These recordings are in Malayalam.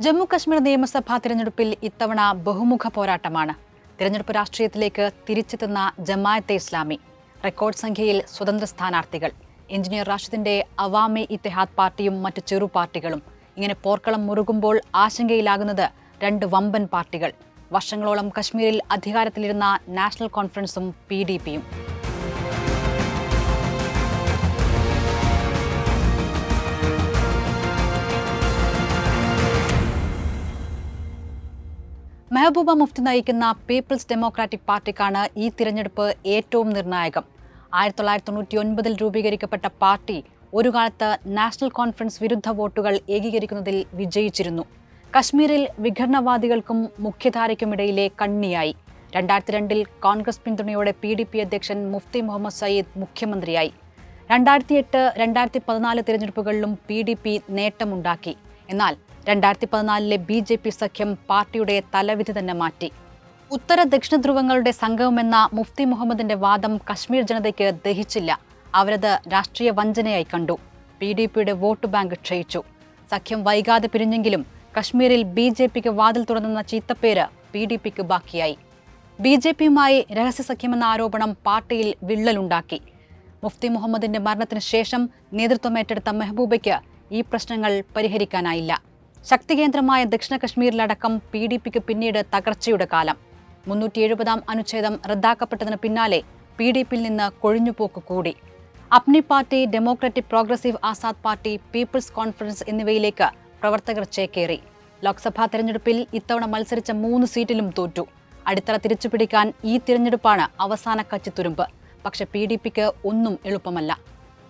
ജമ്മു കശ്മീർ നിയമസഭാ തിരഞ്ഞെടുപ്പിൽ ഇത്തവണ ബഹുമുഖ പോരാട്ടമാണ്. തിരഞ്ഞെടുപ്പ് രാഷ്ട്രീയത്തിലേക്ക് തിരിച്ചെത്തുന്ന ജമായത്തെ ഇസ്ലാമി. റെക്കോർഡ് സംഖ്യയിൽ സ്വതന്ത്ര സ്ഥാനാർത്ഥികൾ. എഞ്ചിനീയർ റാഷിദിന്റെ അവാമി ഇത്തെഹാദ് പാർട്ടിയും മറ്റ് ചെറു പാർട്ടികളും. ഇങ്ങനെ പോർക്കളം മുറുകുമ്പോൾ ആശങ്കയിലാകുന്നത് രണ്ട് വമ്പൻ പാർട്ടികൾ. വർഷങ്ങളോളം കശ്മീരിൽ അധികാരത്തിലിരുന്ന നാഷണൽ കോൺഫറൻസും പി ഡി പിയും. മെഹബൂബ മുഫ്തി നയിക്കുന്ന പീപ്പിൾസ് ഡെമോക്രാറ്റിക് പാർട്ടിക്കാണ് ഈ തിരഞ്ഞെടുപ്പ് ഏറ്റവും നിർണായകം. ആയിരത്തി തൊള്ളായിരത്തി തൊണ്ണൂറ്റി ഒൻപതിൽ രൂപീകരിക്കപ്പെട്ട പാർട്ടി ഒരു കാലത്ത് നാഷണൽ കോൺഫറൻസ് വിരുദ്ധ വോട്ടുകൾ ഏകീകരിക്കുന്നതിൽ വിജയിച്ചിരുന്നു. കശ്മീരിൽ വിഘടനവാദികൾക്കും മുഖ്യധാരയ്ക്കുമിടയിലെ കണ്ണിയായി. രണ്ടായിരത്തി രണ്ടിൽ കോൺഗ്രസ് പിന്തുണയോടെ പി ഡി പി അധ്യക്ഷൻ മുഫ്തി മുഹമ്മദ് സയ്യിദ് മുഖ്യമന്ത്രിയായി. രണ്ടായിരത്തി എട്ട് രണ്ടായിരത്തി പതിനാല് തിരഞ്ഞെടുപ്പുകളിലും പി ഡി പി നേട്ടമുണ്ടാക്കി. എന്നാൽ രണ്ടായിരത്തി പതിനാലിലെ ബി ജെ പി സഖ്യം പാർട്ടിയുടെ തലവിധി തന്നെ മാറ്റി. ഉത്തര ദക്ഷിണ ധ്രുവങ്ങളുടെ സംഘവുമെന്ന മുഫ്തി മുഹമ്മദിന്റെ വാദം കശ്മീർ ജനതയ്ക്ക് ദഹിച്ചില്ല. അവരത് രാഷ്ട്രീയ വഞ്ചനയായി കണ്ടു. പി ഡി പിയുടെ വോട്ട് ബാങ്ക് ക്ഷയിച്ചു. സഖ്യം വൈകാതെ പിരിഞ്ഞെങ്കിലും കശ്മീരിൽ ബി ജെ പിക്ക് വാതിൽ തുറന്നെന്ന ചീത്തപ്പേര് പി ഡി പിക്ക് ബാക്കിയായി. ബി ജെ പിയുമായി രഹസ്യ സഖ്യമെന്ന ആരോപണം പാർട്ടിയിൽ വിള്ളലുണ്ടാക്കി. മുഫ്തി മുഹമ്മദിന്റെ മരണത്തിന് ശേഷം നേതൃത്വം ഏറ്റെടുത്ത മെഹബൂബയ്ക്ക് ഈ പ്രശ്നങ്ങൾ പരിഹരിക്കാനായില്ല. ശക്തികേന്ദ്രമായ ദക്ഷിണ കശ്മീരിലടക്കം പി ഡി പിക്ക് പിന്നീട് തകർച്ചയുടെ കാലം. മുന്നൂറ്റി എഴുപതാം അനുച്ഛേദം റദ്ദാക്കപ്പെട്ടതിന് പിന്നാലെ പി ഡി പിയിൽ നിന്ന് കൊഴിഞ്ഞുപോക്ക് കൂടി. Apni party democratic progressive Azad party People's conference എന്നിവയിലേക്ക് പ്രവർത്തകർ ചേക്കേറി. ലോക്സഭാ തെരഞ്ഞെടുപ്പിൽ ഇത്തവണ മത്സരിച്ച മൂന്ന് സീറ്റിലും തോറ്റു. അടിത്തറ തിരിച്ചുപിടിക്കാൻ ഈ തിരഞ്ഞെടുപ്പാണ് അവസാന കച്ചിത്തുരുമ്പ് പക്ഷെ പി ഡി പിക്ക് ഒന്നും എളുപ്പമല്ല.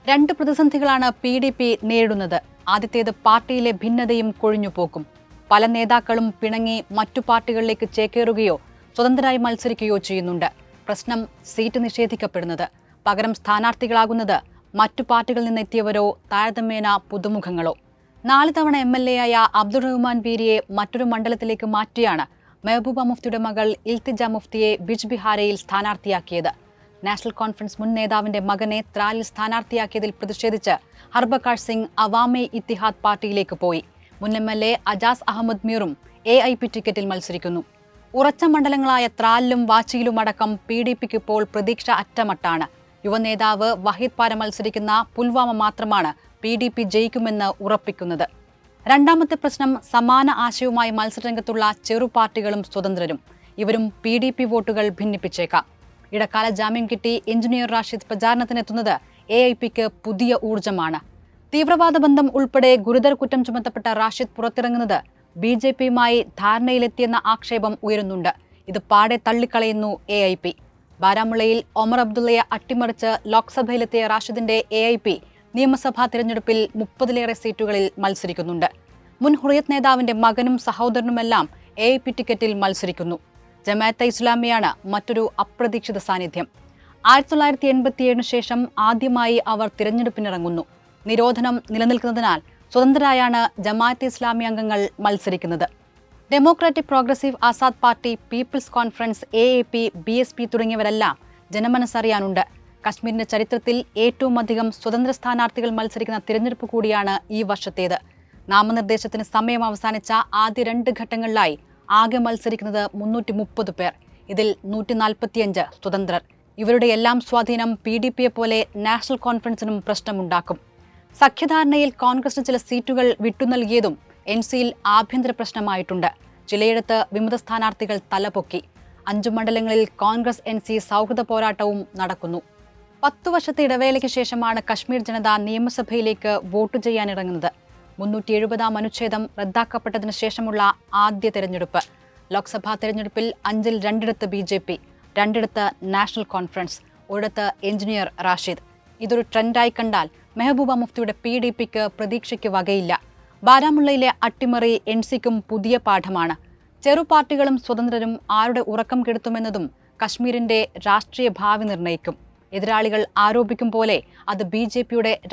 രണ്ട് പ്രതിസന്ധികളാണ് പി ഡി പി നേരിടുന്നത്. ആദ്യത്തേത് പാർട്ടിയിലെ ഭിന്നതയും കൊഴിഞ്ഞുപോക്കും പല നേതാക്കളും പിണങ്ങി മറ്റു പാർട്ടികളിലേക്ക് ചേക്കേറുകയോ സ്വതന്ത്രമായി മത്സരിക്കുകയോ ചെയ്യുന്നുണ്ട്. പ്രശ്നം സീറ്റ് നിഷേധിക്കപ്പെടുന്നത്. പകരം സ്ഥാനാർത്ഥികളാകുന്നത് മറ്റു പാർട്ടികളിൽ നിന്നെത്തിയവരോ താരതമ്യേന പുതുമുഖങ്ങളോ. നാല് തവണ എം എൽ എ ആയ അബ്ദുൾ റഹ്മാൻ ബീരിയെ മറ്റൊരു മണ്ഡലത്തിലേക്ക് മാറ്റിയാണ് മെഹബൂബ മുഫ്തിയുടെ മകൾ ഇൽത്തിജ മുഫ്തിയെ ബിജ്ബിഹാരയിൽ സ്ഥാനാർത്ഥിയാക്കിയത്. നാഷണൽ കോൺഫറൻസ് മുൻ നേതാവിന്റെ മകനെ ത്രാലിൽ സ്ഥാനാർത്ഥിയാക്കിയതിൽ പ്രതിഷേധിച്ച് ഹർബക്കാർ സിംഗ് അവാമി ഇത്തിഹാദ് പാർട്ടിയിലേക്ക് പോയി. മുൻ M L A Ajaz Ahmad മീറും A I P ടിക്കറ്റിൽ മത്സരിക്കുന്നു. ഉറച്ച മണ്ഡലങ്ങളായ ത്രാലിലും വാച്ചിയിലും അടക്കം പി ഡി പിക്ക് ഇപ്പോൾ പ്രതീക്ഷ അറ്റമട്ടാണ്. യുവനേതാവ് വഹീദ് പാര മത്സരിക്കുന്ന പുൽവാമ മാത്രമാണ് പി ഡി പി ജയിക്കുമെന്ന് ഉറപ്പിക്കുന്നത്. രണ്ടാമത്തെ പ്രശ്നം സമാന ആശയവുമായി മത്സരരംഗത്തുള്ള ചെറു പാർട്ടികളും സ്വതന്ത്രരും. ഇവരും പി ഡി പി വോട്ടുകൾ ഭിന്നിപ്പിച്ചേക്കാം. ഇടക്കാല ജാമ്യം കിട്ടി എഞ്ചിനീയർ റാഷിദ് പ്രചാരണത്തിനെത്തുന്നത് എ ഐ പിക്ക് പുതിയ ഊർജമാണ് തീവ്രവാദ ബന്ധം ഉൾപ്പെടെ ഗുരുതര കുറ്റം ചുമത്തപ്പെട്ട റാഷിദ് പുറത്തിറങ്ങുന്നത് ബി ജെ പിയുമായി ധാരണയിലെത്തിയെന്ന ആക്ഷേപം ഉയരുന്നുണ്ട്. ഇത് പാടെ തള്ളിക്കളയുന്നു എ ഐ പി. ബാരാമുള്ളയിൽ ഒമർ അബ്ദുള്ളയെ അട്ടിമറിച്ച് ലോക്സഭയിലെത്തിയ റാഷിദിന്റെ എ ഐ പി നിയമസഭാ തിരഞ്ഞെടുപ്പിൽ മുപ്പതിലേറെ സീറ്റുകളിൽ മത്സരിക്കുന്നുണ്ട്. മുൻ ഹുറിയത് നേതാവിന്റെ മകനും സഹോദരനുമെല്ലാം എ ഐ പി ടിക്കറ്റിൽ മത്സരിക്കുന്നു. ജമാഅത്തെ ഇസ്ലാമിയാണ് മറ്റൊരു അപ്രതീക്ഷിത സാന്നിധ്യം. ആയിരത്തി തൊള്ളായിരത്തി എൺപത്തിയേഴിന് ശേഷം ആദ്യമായി അവർ തിരഞ്ഞെടുപ്പിനിറങ്ങുന്നു. നിരോധനം നിലനിൽക്കുന്നതിനാൽ സ്വതന്ത്രരായാണ് ജമാഅത്തെ ഇസ്ലാമി അംഗങ്ങൾ മത്സരിക്കുന്നത്. Democratic progressive Azad party People's conference A A P B S P തുടങ്ങിയവരെല്ലാം ജനമനസ്സറിയാനുണ്ട്. കശ്മീരിന്റെ ചരിത്രത്തിൽ ഏറ്റവും അധികം സ്വതന്ത്ര സ്ഥാനാർത്ഥികൾ മത്സരിക്കുന്ന തിരഞ്ഞെടുപ്പ് കൂടിയാണ് ഈ വർഷത്തേത്. നാമനിർദ്ദേശത്തിന് സമയം അവസാനിച്ച ആദ്യ രണ്ട് ഘട്ടങ്ങളിലായി ആകെ മത്സരിക്കുന്നത് മുന്നൂറ്റി മുപ്പത് പേർ. ഇതിൽ നൂറ്റി നാൽപ്പത്തിയഞ്ച് സ്വതന്ത്രർ. ഇവരുടെ എല്ലാം സ്വാധീനം പി ഡി പിയെ പോലെ നാഷണൽ കോൺഫറൻസിനും പ്രശ്നമുണ്ടാക്കും. സഖ്യധാരണയിൽ കോൺഗ്രസിന് ചില സീറ്റുകൾ വിട്ടുനൽകിയതും എൻ സിയിൽ ആഭ്യന്തര പ്രശ്നമായിട്ടുണ്ട്. ചിലയിടത്ത് വിമത സ്ഥാനാർത്ഥികൾ തലപൊക്കി. അഞ്ചു മണ്ഡലങ്ങളിൽ കോൺഗ്രസ് എൻ സി സൗഹൃദ പോരാട്ടവും നടക്കുന്നു. പത്തു വർഷത്തെ ഇടവേളയ്ക്ക് ശേഷമാണ് കശ്മീർ ജനത നിയമസഭയിലേക്ക് വോട്ട് ചെയ്യാനിറങ്ങുന്നത്. മുന്നൂറ്റി എഴുപതാം അനുച്ഛേദം റദ്ദാക്കപ്പെട്ടതിന് ശേഷമുള്ള ആദ്യ തെരഞ്ഞെടുപ്പ്. ലോക്സഭാ തെരഞ്ഞെടുപ്പിൽ അഞ്ചിൽ രണ്ടിടത്ത് ബി ജെ പി രണ്ടിടത്ത് നാഷണൽ കോൺഫറൻസ് ഒരിടത്ത് എഞ്ചിനീയർ റാഷിദ്. ഇതൊരു ട്രെൻഡായി കണ്ടാൽ മെഹബൂബ മുഫ്തിയുടെ പി ഡി പിക്ക് പ്രതീക്ഷയ്ക്ക് വകയില്ല. ബാരാമുള്ളയിലെ അട്ടിമറി എൻ സിക്കും പുതിയ പാഠമാണ്. ചെറു പാർട്ടികളും സ്വതന്ത്രരും ആരുടെ ഉറക്കം കെടുത്തുമെന്നതും കശ്മീരിന്റെ രാഷ്ട്രീയ ഭാവി നിർണയിക്കും എതിരാളികൾ ആരോപിക്കും പോലെ അത് ബി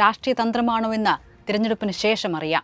രാഷ്ട്രീയ തന്ത്രമാണോ എന്ന് തിരഞ്ഞെടുപ്പിന് ശേഷം അറിയാം.